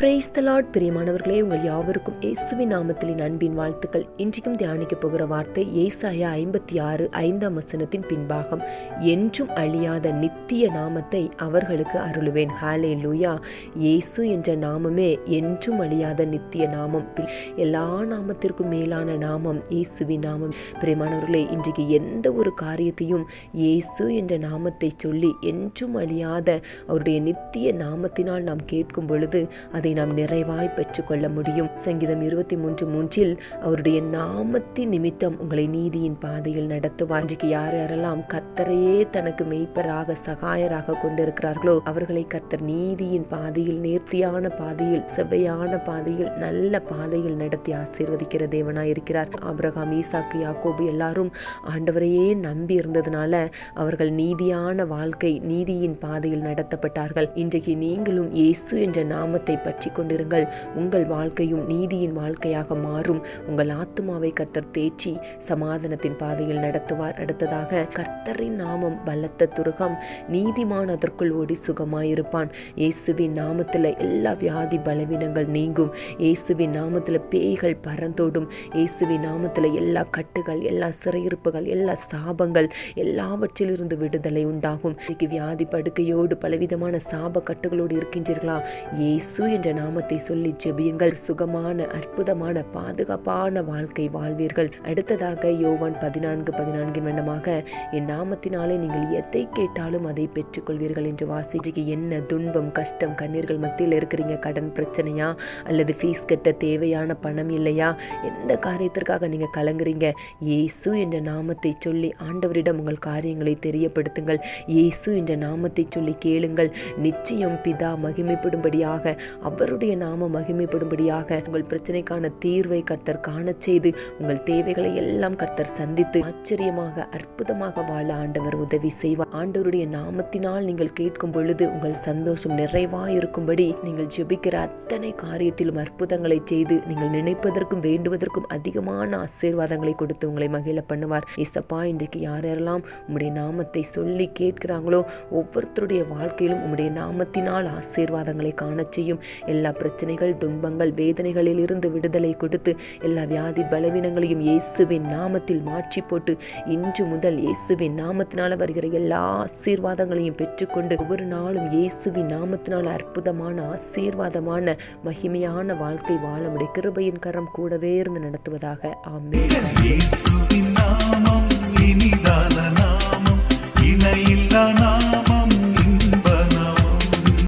Price தலாட் பிரியமானவர்களே உங்கள் யாவருக்கும் இயேசுவின் நாமத்திலின் அன்பின் வாழ்த்துக்கள். இன்றைக்கும் தியானிக்க போகிற வார்த்தை ஏசாயா ஐம்பத்தி ஆறு ஐந்தாம் வசனத்தின் பின்பாகம். என்றும் அழியாத நித்திய நாமத்தை அவர்களுக்கு அருளுவேன். ஹாலே லூயா இயேசு என்ற நாமமே என்றும் அழியாத நித்திய நாமம். எல்லா நாமத்திற்கும் மேலான நாமம் இயேசுவின் நாமம். பிரியமானவர்களே இன்றைக்கு எந்த ஒரு காரியத்தையும் இயேசு என்ற நாமத்தை சொல்லி என்றும் அழியாத அவருடைய நித்திய நாமத்தினால் நாம் கேட்கும் பொழுது அது நாம் நிறைவாய் பெற்றுக்கொள்ள முடியும். சங்கீதம் இருபத்தி மூன்று மூன்றில் அவருடைய நாமத்தின் நிமித்தம் உங்களை நீதியின் பாதையில் நடத்துவார். இன்றைக்கு யார் யாரெல்லாம் கர்த்தரையே தனக்கு மெய்ப்பராக சகாயராக கொண்டிருக்கிறார்களோ அவர்களை கர்த்தர் நீதியின் பாதையில் நேர்த்தியான பாதையில் செவ்வையான பாதையில் நல்ல பாதையில் நடத்தி ஆசீர்வதிக்கிற தேவனாய் இருக்கிறார். ஆபிரகாம் ஈசாக்கு யாக்கோபு எல்லாரும் ஆண்டவரையே நம்பி இருந்ததுனால அவர்கள் நீதியான வாழ்க்கை நீதியின் பாதையில் நடத்தப்பட்டார்கள். இன்றைக்கு நீங்களும் இயேசு என்ற நாமத்தை பற்றி கொண்டிருங்கள். உங்கள் வாழ்க்கையும் நீதியின் வாழ்க்கையாக மாறும். உங்கள் ஆத்மாவை கர்த்தர் தேற்றி சமாதானத்தின் பாதையில் நடத்துவார். அடுத்ததாக கர்த்தரின் நாமம் பலத்த துருகம் நீதிமான் அதற்குள் ஓடி சுகமாயிருப்பான். இயேசுவின் நாமத்தில் எல்லா வியாதி பலவீனங்கள் நீங்கும். இயேசுவின் நாமத்தில் பேய்கள் பறந்தோடும். இயேசுவின் நாமத்தில் எல்லா கட்டுகள் எல்லா சிறையிருப்புகள் எல்லா சாபங்கள் எல்லாவற்றிலிருந்து விடுதலை உண்டாகும். வியாதி படுக்கையோடு பலவிதமான சாப கட்டுகளோடு இருக்கின்றீர்களா? இயேசு என்ற நாமத்தை சொல்லி ஜெபியுங்கள். சுகமான அற்புதமான பாதுகாப்பான வாழ்க்கை வாழ்வீர்கள். அடுத்ததாக யோவான் பதினான்கு பதினான்கின் வண்ணமாக என் நாமத்தினாலே நீங்கள் எதை கேட்டாலும் அதை பெற்றுக்கொள்வீர்கள் என்று வாசிக்கு என்ன துன்பம் கஷ்டம் கண்ணீர்கள் மத்தியில் இருக்கிறீங்க கடன் பிரச்சனையா? அல்லது ஃபீஸ் கட்ட தேவையான பணம் இல்லையா? எந்த காரியத்திற்காக நீங்கள் கலங்குறீங்க? இயேசு என்ற நாமத்தை சொல்லி ஆண்டவரிடம் உங்கள் காரியங்களை தெரியப்படுத்துங்கள். இயேசு என்ற நாமத்தை சொல்லி கேளுங்கள். நிச்சயம் பிதா மகிமைப்படும்படியாக அவருடைய நாம மகிமைப்படும்படியாக உங்கள் பிரச்சனைக்கான தீர்வை கர்த்தர் காண செய்து உங்கள் தேவைகளை எல்லாம் கர்த்தர் சந்தித்து ஆச்சரியமாக அற்புதமாக வாழ ஆண்டவர் உதவி செய்வார். ஆண்டவருடைய நாமத்தினால் நீங்கள் கேட்கும் பொழுது உங்கள் சந்தோஷம் நிறைவாயிருக்கும்படி நீங்கள் ஜெபிக்கிற அத்தனை காரியத்திலும் அற்புதங்களை செய்து நீங்கள் நினைப்பதற்கும் வேண்டுவதற்கும் அதிகமான ஆசீர்வாதங்களை கொடுத்து உங்களை மகிழ பண்ணுவார். இசப்பா இன்றைக்கு யார் யாரெல்லாம் உம்முடைய நாமத்தை சொல்லி கேட்கிறாங்களோ ஒவ்வொருத்தருடைய வாழ்க்கையிலும் உம்முடைய நாமத்தினால் ஆசீர்வாதங்களை காண செய்யும். எல்லா பிரச்சனைகள் துன்பங்கள் வேதனைகளில் இருந்து விடுதலை கொடுத்து எல்லா வியாதி பலவீனங்களையும் இயேசுவின் நாமத்தில் மாற்றி போட்டு இன்று முதல் இயேசுவின் நாமத்தினால் வருகிற எல்லா ஆசீர்வாதங்களையும் பெற்றுக்கொண்டு ஒவ்வொரு நாளும் இயேசுவின் நாமத்தினால் அற்புதமான ஆசீர்வாதமான மகிமையான வாழ்க்கை வாழ முடிய கிருபையின் கரம் கூடவே இருந்து நடத்துவதாக. ஆமே இனிதான்.